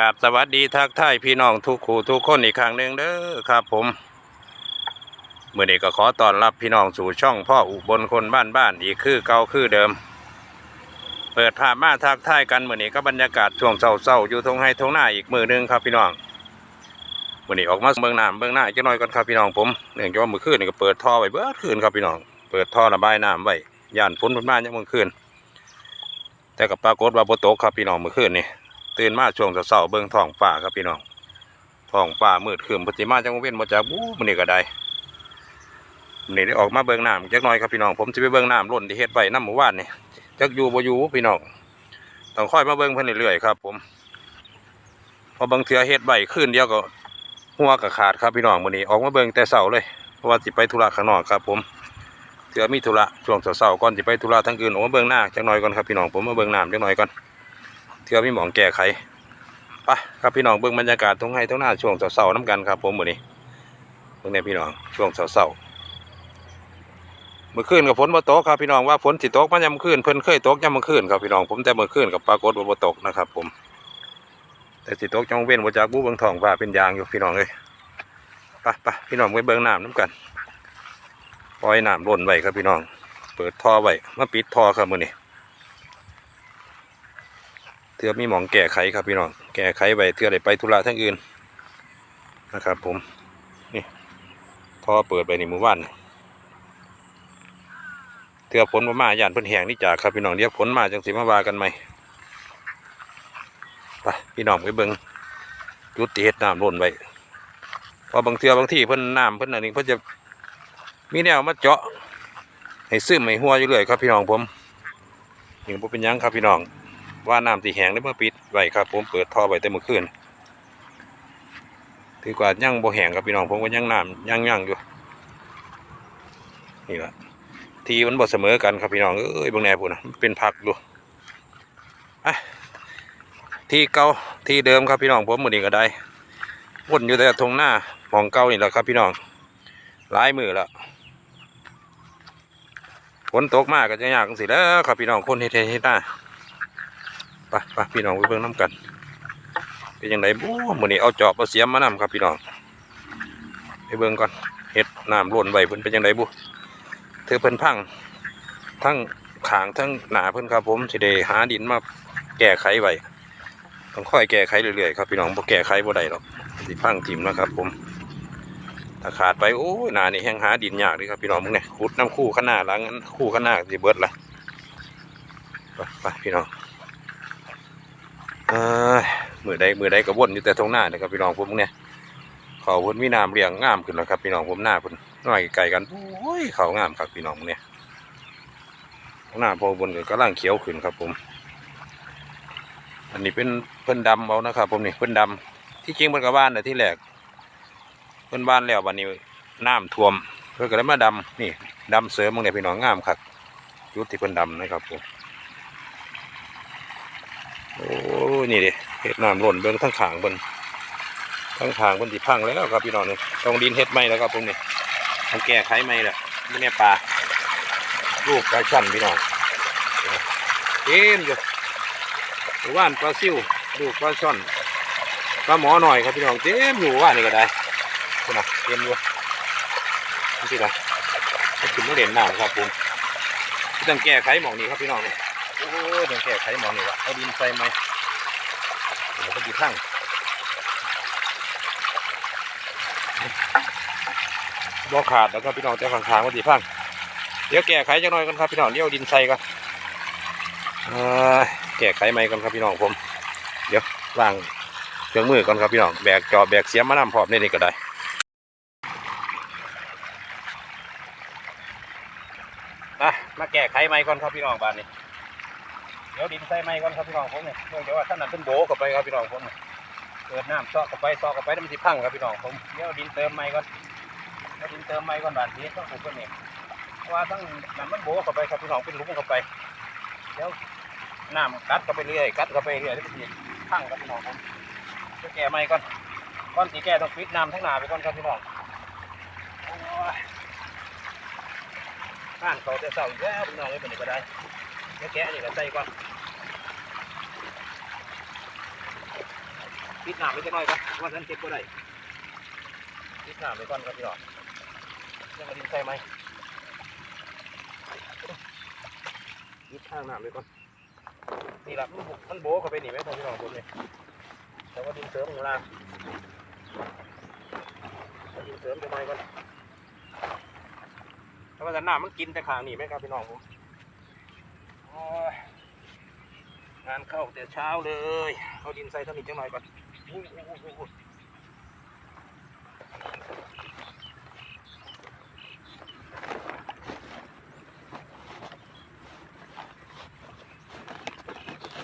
กราบสวัสดีทักทายพี่น้องทุกคู่ทุกคนอีกครั้งหนึ่งเด้อครับ ผมเมื่อนี้ก็ขอต้อนรับพี่น้องสู่ช่องพ่ออุบลคนบ้านบ้านอีกคือเก่าคือเดิม เปิดภาพมาทักทายกันเมื่อนี้ก็บรรยากาศช่วงเศร้าๆอยู่ทงไห้ทงหน้าอีกมือหนึงครับพี่น้องเมื่อนี้ออกมาเบื้องหน้าเบื้องหน้าจะน้อยก่อนครับพี่น้องผมเนื่องจากว่ามือคืนนี่ก็เปิดท่อไว้เบิดคืนครับพี่น้อง เปิดท่อระบายน้ำไว้ย่านฝนมันมาอย่างมือคืนแต่กับปรากฏว่าบ่ตกครับพี่น้องมือคืนนี่ ตื่นมาช่วงเช้าๆเบิ่งท้องฟ้าครับพี่น้องท้องฟ้ามืดครึ้มปฏิมาจังเว้นมาจากบู๊มันนี่ก็ได้มันนี่ได้ออกมาเบิ่งน้ำจักหน่อยครับพี่น้องผมจะไปเบิ่งน้ำล้นที่เฮ็ดไว้น้ำหมู่บ้านนี่จักอยู่บ่อยู่พี่น้องต้องค่อยมาเบิ่งเพิ่นเรื่อยๆครับผมพอบางเทือเฮ็ดไว้คืนเดียวก็หัวก็ขาดครับพี่น้องมื้อนี้ออกมาเบิ่งแต่เช้าเลยเพราะว่าสิไปธุระข้างนอกครับ ผมเทือมีธุระช่วงเช้าๆก่อนสิไปธุระทั้งอื่นออกมาเบิ่งหน้าจักหน่อยก่อนครับพี่น้องผมมาเบิ่งน้ำจักหน่อยก่อน เทือมีหมองแก้ไขไปครับพี่น้องเบิ่งบรรยากาศตรงให้ตรงหน้าช่วงเสาร์ๆน้ำกันครับ ผมมื้อนี้เบิ่งนี่ยพี่น้องช่วงเสาร์ๆเมื่อคืนกับฝนบ่ตกครับพี่น้องว่าฝนสิตกมันยามมื้อคืนเพิ่นเคยตกยามมื้อคืนครับพี่น้องผมแต่เมื่อคืนกับปรากฏว่าบ่ตกนะครับ ผม แต่สิตกจังเว้นบ่จากบูเบิ่งทองฟ้าเป็นยางอยู่พี่น้องเอ้ยไปไปพี่น้องไปเบิ่งน้ำน้ำกันปล่อยน้ำล้นไว้ครับพี่น้อง เปิดท่อไว้มาปิดท่อครับมื้อนี้ เทือมีหมองแก้ไขครับพี่น้องแก้ไขไปเทือได้ไปธุระทั้งอื่นนะครับผมนี่ท่อเปิดไปในหมู่บ้านเทือผลมามาย่านเพิ่นแหงนี่จากครับพี่น้องเรียกผลมาจังสิมาวากันไหมไปพี่น้องไปเบิ่งจุดเฮ็ดน้ำล้นไว้พอบางเทือบางที่เพิ่นน้ำเพิ่นอันนี้เพิ่นจะมีแนวมาเจาะให้ซึมให้หัวอยู่เลยครับพี่น้องผมนี่บ่เป็นยังครับพี่น้อง ว่าน้ำตีแหงได้เมื่อปิดไว้ครับผมเปิดท่อไว้แต่เมื่อคืนถือกว่ายังบ่แหงครับพี่น้องผมก็ยังน้ำยังยังอยู่นี่แหละทีมันบ่เสมอกันครับพี่น้องเอ้ยบางแน่พูดนะมันเป็นผักดูอะที่เก่าที่เดิมครับพี่น้องผมมือนี้ก็ได้วนอยู่แต่ทงหน้าหมองเก่านี่แหละครับพี่น้องหลายมือแล้วฝนตกมากก็จะยากจังสิแล้วครับพี่น้องคนเฮ็ดเฮ็ดเฮ็ดหน้า ปไปพี่น้องไปเบิ่งน้ำกัน เป็นยังไงบู๊มือนี้เอาจอบเอาเสียมมานำครับพี่น้อง ไปเบิ่งก่อนเฮ็ดน้ำล้นไว้เพิ่นเป็นยังไงบู๊เธอเพิ่นพังทั้งขางทั้งหนาเพิ่นครับผมสิได้หาดินมาแก้ไขไว้ต้องค่อยแก้ไขเรื่อยๆครับพี่น้องบ่แก้ไขบ่ได้หรอกสิพังทิ่มนะครับ ผมถ้าขาดไปโอ้ยหนานี่แห้งหาดินยากเลยครับพี่น้องมึงเนี่ยขุดน้ำคู่ข้างหน้าล้างคู่ข้างหน้าสิเบิดละไปไปพี่น้อง มือใดมือใดก็วนอยู่แต่ตรงหน้านี่ยครับพี่น้องผมเนี่ยเขาพ่นมีน้ำเลี้ยงงามขึ้นแล้วครับพี่น้องผมหน้าพิ่นน้อยไกลกันโอ้ยเขางามครับพี่น้องเนี่ยหน้าพอบนก็กำลังเขียวขึ้นครับผม อันนี้เป็นเพิ่นดำเอานะครับผมนี่เพิ่นดำที่จริงเพิ่นก็บ้านแต่ที่แรกเพิ่นบ้านแล้ววันนี้น้ำท่วมเพิ่นก็เลยมาดำนี่ดำเสริมมึงเนี่ยพี่น้องงามครับจุดที่เพิ่นดำนะครับผม โอ้นี่เดิเห็ดน้ำหล่นเบิ้งทั้งขางบนทั้งขางบนที่พังแล้วครับพี่น้องนี่ต้องดินเห็ดไหมแล้วครับผมนี่ต้องแก้ไขไหมแหละนี่เนี่ปลาลูกปลาช่อนพี่น้องเต็มอยู่หมู่านปลาซิวลูกปลาช่อนปลาหมอหน่อยครับพี่น้องเต็มอยู่ว่านนี่ก็ได้คุณนะเต็มอยู่นี่สิละถึงไม่เด่นหน้ำครับผมต้องแก้ไขหมองนี้ครับพี่น้องเนี่ย โอ้ยต้องแก้ไขหมองนี่วะเอาดินใส่ไหมเดี๋ยวก็ดีทั้งบ่ขาดแล้วครับพี่น้องแต่ข้างๆมันดีพังเดี๋ยวแก้ไขจังหน่อยกันครับพี่น้องเดี๋ยวดินใส่กันแก้ไขไหมกันครับพี่น้องผม เดี๋ยวล้างเครื่องมือก่อนครับพี่น้องแบกจอบแบกเสียมมานำพร้อมนี่นี่ก็ได้อะมาแก้ไขไหมก่อนครับพี่น้องบ้านนี้ เดี๋ยวดินใส่ไม้ก่อนครับพี่น้องผมเนี่ยเนื่องจากว่าท่านนั้นเป็นโบเข้าไปครับพี่น้องผมเนี่ยเกิดน้ำซอกเข้าไปซอกเข้าไปแล้วมันสิพังครับพี่น้องผมเดี๋ยวดินเติมไม้ก่อนเดี๋ยวดินเติมไม้ก่อนบานทีต้องปลูกต้นนี้เพราะว่าทั้งน้ำมันโบเข้าไปครับพี่น้องเป็นหลุมเข้าไปเดี๋ยวน้ำกัดเข้าไปเรื่อยกัดเข้าไปเรื่อยแล้วมันสิพังครับพี่น้องผมจะแก้ไม้ก่อนก่อนสีแก้ต้องปิดน้ำทั้งหนาไปก่อนครับพี่น้องอ้ยบ้านเขาจะเศร้าอีกแล้วพี่น้องเลยเป็นอีกก็ได้เดี๋ยวแกะนี่ก็ใส่ก่อน ปิดหนาไปจะน้อยครับว่าท่านเจ็บก็ได้ปิดหนาไปก่อนครับพี่น้องยังมาดินใส่ไหมปิดข้างหนาไปก่อนนี่แหละมันโบเข้าไปหนีไหมพี่น้องผมเนี่ยแต่ว่าดินเสริมข้างล่างดินเสริมจะน้อยก่อนแต่ว่าแต่หน้ามันกินแต่ขางหนีไหมครับพี่น้องผมงานเข้าแต่เช้าเลย เอาดินใส่ถนิทจังหน่อยก่อน อุ้ยอุ้ยอุ้ยอุ้ย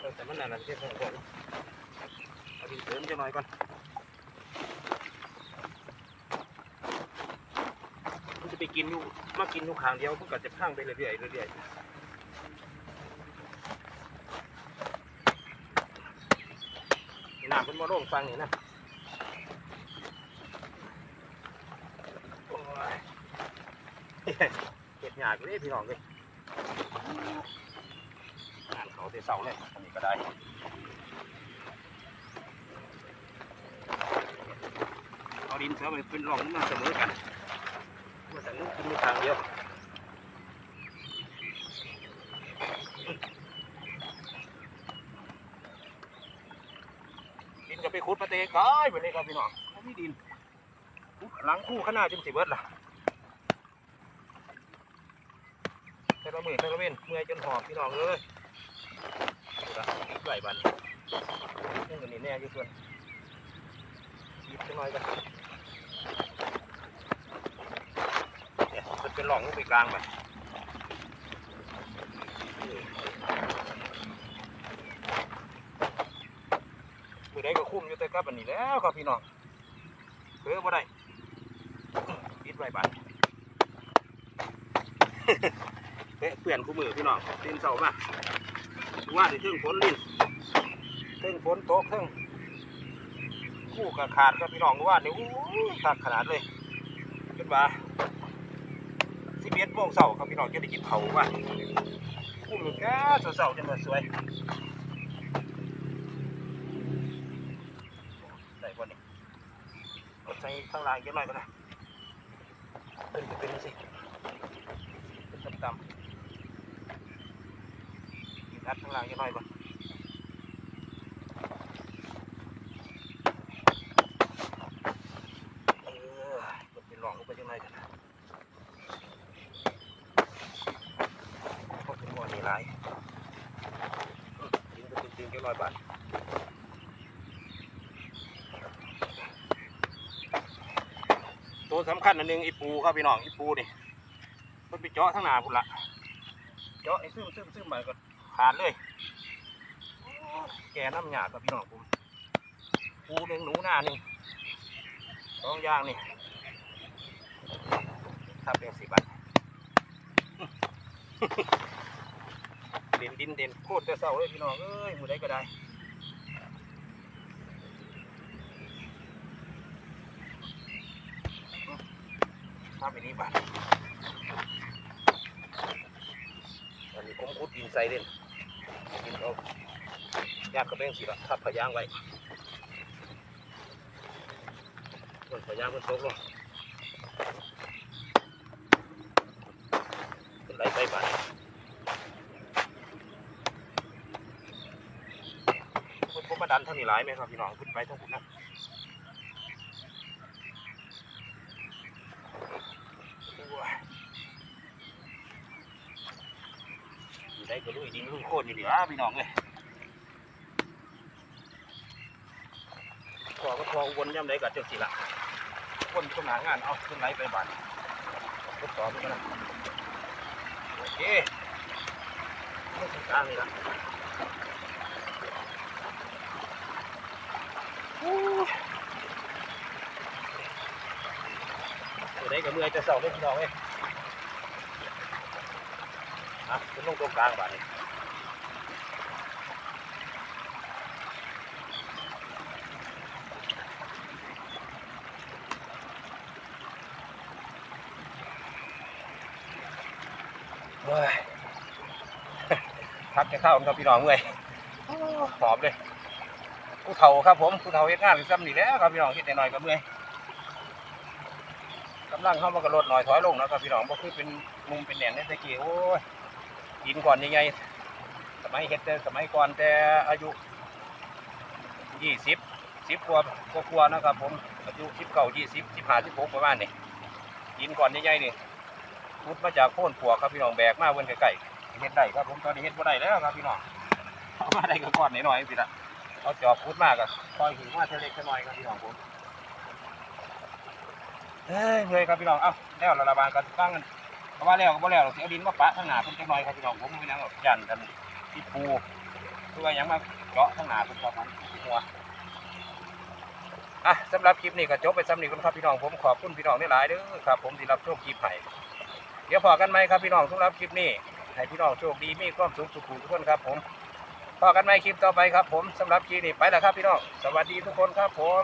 เออแต่มันนานๆเทียบกันก่อนเอาดินเสริมจังหน่อยก่อนมันจะไปกินอยู่มากินอยู่ขางเดียวมันก็จะพังไปเรื่อยๆเรื่อยๆ น้ำเป็นมะร่วงฟังนี่นะเห็ดหยาดเลยพี่น้องเลยงานเขาเสียเสาเลยอันนี้ก็ได้เอาดินเสริมไปเป็นรองมาเสมอกันเมื่อแต่นึกกินทางเดียว ดิ นก็ไปขุดประเตะกายไปเลยครับพี่น้องเขามีดินหลังคู่ข้างหน้าดจังสิเบิดล่ะแต่ละมือแต่ละเว้นเมื่อยจนหอบพี่น้องเลยดูละไหลบันนี่กันนี่แน่ยู่ส่วนหยิบจังหน่อยกันเนี่ยมันเป็นหลองลงไปกลางไปมือ ได้ก็คุ้มอยู่แต่กับอันนี้แล้วครับพี่น้องเพื่อบ่ได้ปิดไว้บัดเป๊ะเปลี่ยนคู่มือพี่น้องดินเสามาว่าในเรื่องฝนลินเรื่องฝนตกเรื่องคู่กับขาดครับพี่น้องว่าเนี่อู้ขาดขนาดเลยขึ้นมาสิบเอ็ดโมงเสาร์ครับพี่น้องจะได้กินเผาว่าคู่มือแก่เสาๆจะมาสวย ข้างล่างเยอะหน่อยก็ได้เป็นจะเป็นสิเป็นต่ำๆงัดข้างล่างเยังน้อยก่อนหลองลงไปยังไงกันนะเขาเป็นหัวนี่หลายยิงไปจริงๆแค่ร้อยบาท ตัวสำคัญอันหนึงอีปูครับพี่น้องอีปูนี่มันไปเจาะทั้งหนาพุ่นละเจาะไอ้ซึมซึมซึมไปก่อนขาดเลยแกน้ำหยากับพี่น้องผมปูหนึ่งหนูหน้าหนึ่งสองย่างนี่ถ้าเป็นสิบบาทเด่นดินเด่นโคตรแต่เศร้าเลยพี่น้องเอ้ยมือใดก็ได้ ถ้าเป็นนี้บาทอันนี้ผมขุดดินใส่เล่นดินเอายากกระเบงสิละทับพยางไว้บนพยางมันตกลงเป็นไรไปบ้านคุณผมมาดันเท่านี้หลายไหมครับพี่น้องขึ้นไปทั้งคุณนะโอ้ยอยู่ ได้ก็ลุยดินลุยโคตรนี่เดี๋ยวพี่น้องเลยขอก็ทอวนย่ำใดกับเจ้าสิละวนตรงหนางานเอาขึ้นไหลไปบ้านทดสอบกันะโอเคไม่ถึงกลางนี่ละ อู้อยู่ได้กับเมื่อยจะเศร้าเลยพี่น้องเอ้ยอะขึ้นลงตรงกลางบ้านนี่เฮ้ยพักจะเข้าครับพี่น้องเมื่อยหอมเลยผู้เฒ่าครับผมผู้เฒ่าเฮ็ดงานซ้ำนี่แหล้วครับพี่น้องเฮ็ดหน่อยๆก็เมื่อย กำลังเข้ามาก็ลดหน่อยถอยลงนะครับพี่น้องบ่คือเป็นมุมเป็นแหน่งในตะกี้โอ้ยกินก่อนใหญ่ๆสมัยเฮ็ดแต่สมัยก่อนแต่อายุยี่สิบสิบกว่ากว่าๆนะครับ ผมอายุสิบเก้ายี่สิบสิบห้าสิบหกประมาณนี้กินก่อนใหญ่ๆนี่พุดมาจากโค่นปัวครับพี่น้องแบกมาเว้นไก่ๆเฮ็ดได้ครับผมตอนนี้เฮ็ดบ่ได้แล้วครับพี่น้องเอามาได้ก็ก้อนหน่อยๆสิละเอาจอบพุดมากอะคอยหิวมาเทเล็กเทน้อยครับพี่น้องผม เฮ้ยเลยครับพี่น้องเอ้าแล้วเราระบายกันตั้งกันเพราะว่าแล้วก็บ่แล้วเราสิเอาดินมาปะข้างหน้าเพิ่นจักหน่อยครับพี่น้องผมเป็นหยังหรอกยันกันที่ปูคือว่าหยังมาเจาะข้างหน้าเพิ่นครับผมที่หัวอะสำหรับคลิปนี้ก็จบไปสำนีก่อนครับพี่น้องผมขอบคุณพี่น้องได้หลายเด้อครับ ผมที่รับชมคลิปให้เดี๋ยวพอกันไหมครับพี่น้องสำหรับคลิปนี้ให้พี่น้องโชคดีมีความสุขสุขทุกคนครับผมพอกันใหมคลิปต่อไปครับผมสำหรับคลิปนี้ไปแล้วครับพี่น้องสวัสดีทุกคนครับผม